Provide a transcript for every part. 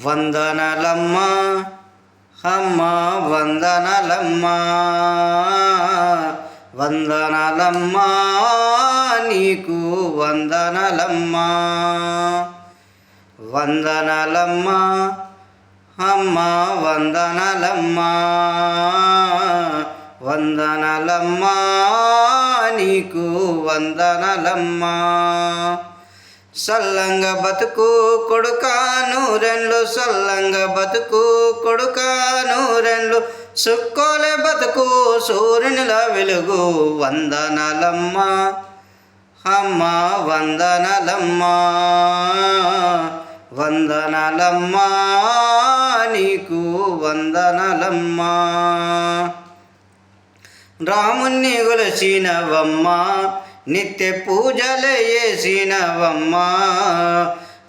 వందనలమ్మ అమ్మ వందనలమ్మ వందనలమ్మ నీకు వందనలమ్మ వందనలమ్మ అమ్మ వందనలమ్మ వందనలమ్మ నీకు వందనలమ్మ. సల్లంగ బతుకు కొడుకాను రెండు సల్లంగ బతుకు కొడుకాను రెండు సుక్కోలే బతుకు సూర్యునిల వెలుగు వందనలమ్మ. అమ్మ వందనలమ్మ. వందనలమ్మ నీకు వందనలమ్మ. రాముణ్ణి కొలసినవమ్మ నిత్య పూజలు చేసినవమ్మ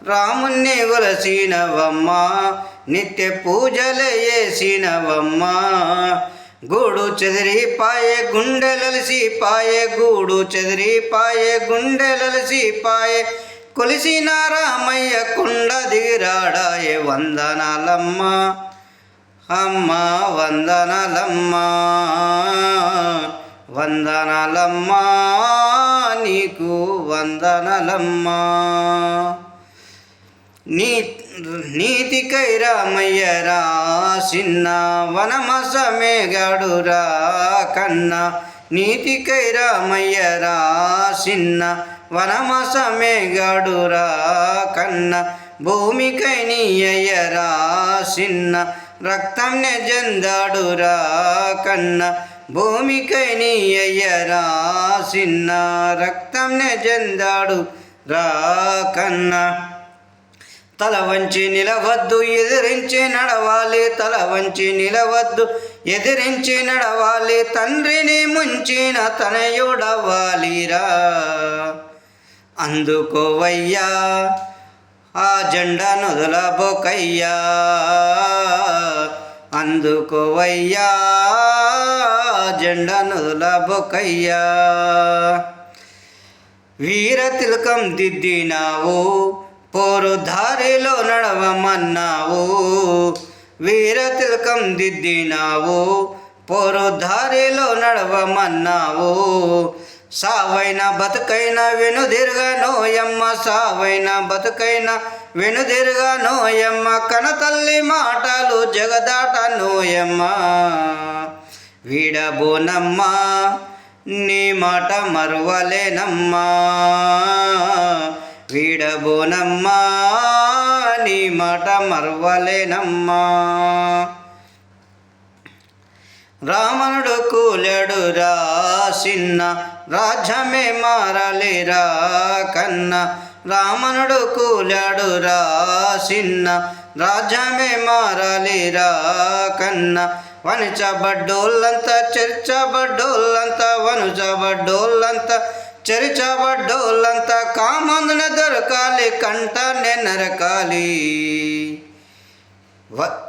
రాముణ్ణి కొలసినవమ్మా నిత్య పూజలు చేసినవమ్మ. గూడు చెదిరి పాయే గుండెలలిసి పాయే గూడు చెదిరి పాయే గుండెలలిసి పాయే. కొలిసిన రామయ్య కుండ దిగిరాడాయే వందనాలమ్మ అమ్మ వందనాలమ్మ వందనాలమ్మా. నీకు వందనలమ్మా. నీ నీతికై రామయ్య రాసిన వనమసమే గడురా కన్న. నీతికై రామయ్య రాసిన వనమసమే గడురా కన్న. భూమికై నీయ్య రాసిన రక్తం జందాడురా కన్న. భూమికై అయ్యరా సిన్న రక్తం జందాడు రా కన్నా. తల వంచి నిలవద్దు ఎదిరించి నడవాలి. తల వంచి నిలవద్దు ఎదిరించి నడవాలి. తండ్రిని ముంచిన తనయుడవాలిరా అందుకోవయ్యా ఆ జెండా నొదలబోకయ్యా. అందుకోవయ్యా జెండా నొదలబోకయ్యా వీర తిలకం దిద్దినావు పోరు దారిలో నడవమన్నావు. వీర తిలకం దిద్దినావు పోరు దారిలో నడవమన్నావు. సావైన బతుకైన వెనుదిరుగా నోయమ్మ సావైన బతుకైన వెనుదిరుగా నోయమ్మ కనతల్లి మాటలు జగదాట నోయమ్మ వీడబోనమ్మా నీ మాట మరువలేనమ్మా. వీడబోనమ్మా నీ మాట మరువలేనమ్మా. రావణుడు కూలడు రా సిన్న రాజ్యమే మారలేరా కన్న. రామణుడు కూలడు రా సిన్న రాజ్యమే మారాలిరా కన్నా. వణిచబడ్డోళ్ళంతా చర్చబడ్డోళ్ళంతా వణుచబడ్డోళ్ళంతా చరిచబడ్డోళ్ళంతా కామందున దొరకాలి కంట నరకాలి. వ-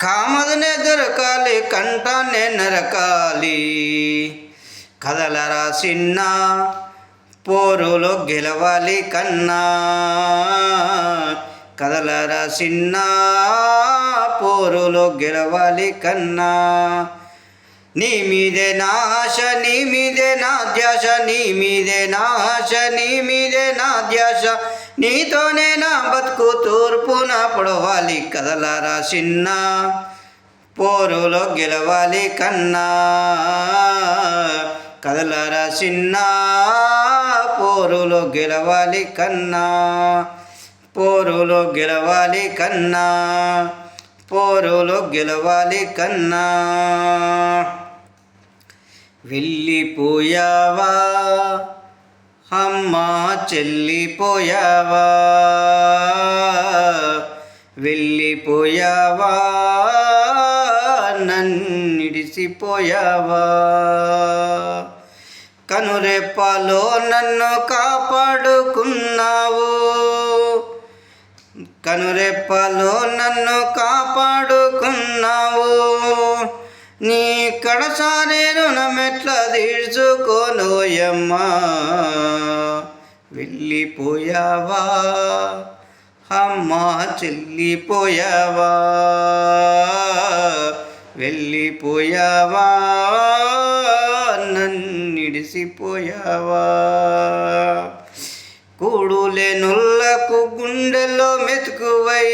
కామదునే దొరకాలి కంటాన్ని నరకాలి. కదలరా చిన్న పోరులో గెలవాలి కన్నా. కదలరా సిన్నా పోరులో గెలవాలి కన్నా. నీ మీదే నాశ నీ మీదే నా ధ్యాస నీ మీదే నాశ నీ మీదే నా ధ్యాస. నీతోనే నా బతుకు తూర్పున పొడవాలి కదలారా సిన్నా పోరులో గెలవాలి కన్నా. కదలారా సిన్నా పోరులో గెలవాలి కన్నా. పోరులో గెలవాలి కన్నా పోరులో గెలవాలి కన్నా. వెళ్ళిపోయావా? అమ్మా చెల్లిపోయావా? వెళ్ళిపోయావా? నన్నిడిసిపోయావా? కనురెప్పలో నన్ను కాపాడుకున్నావు. కనురెప్పలో నన్ను కాపాడుకున్నావు. నీ కడసారే రుణమెట్ల తీర్చుకోనోయమ్మా వెళ్ళిపోయావా? అమ్మా చెల్లిపోయావా? వెళ్ళిపోయావా? నన్నిడిసిపోయావా కూడులేనుల్లకు గుండెలో మెతుకువై.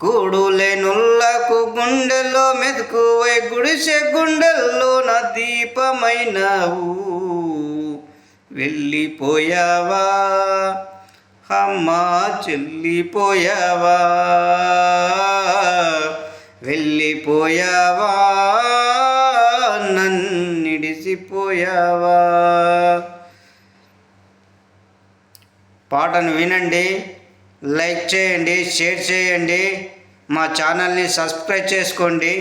కూడులేనుల్లకు గుండెలో మెతుకువై. గుడిసె గుండెల్లో నా దీపమైనవు. వెళ్ళిపోయావా? అమ్మా చెల్లిపోయావా? వెళ్ళిపోయావా? నన్నిడిసిపోయావా పాటను వినండి లైక్ చేయండి షేర్ చేయండి మా ఛానల్ని సబ్స్క్రైబ్ చేసుకోండి.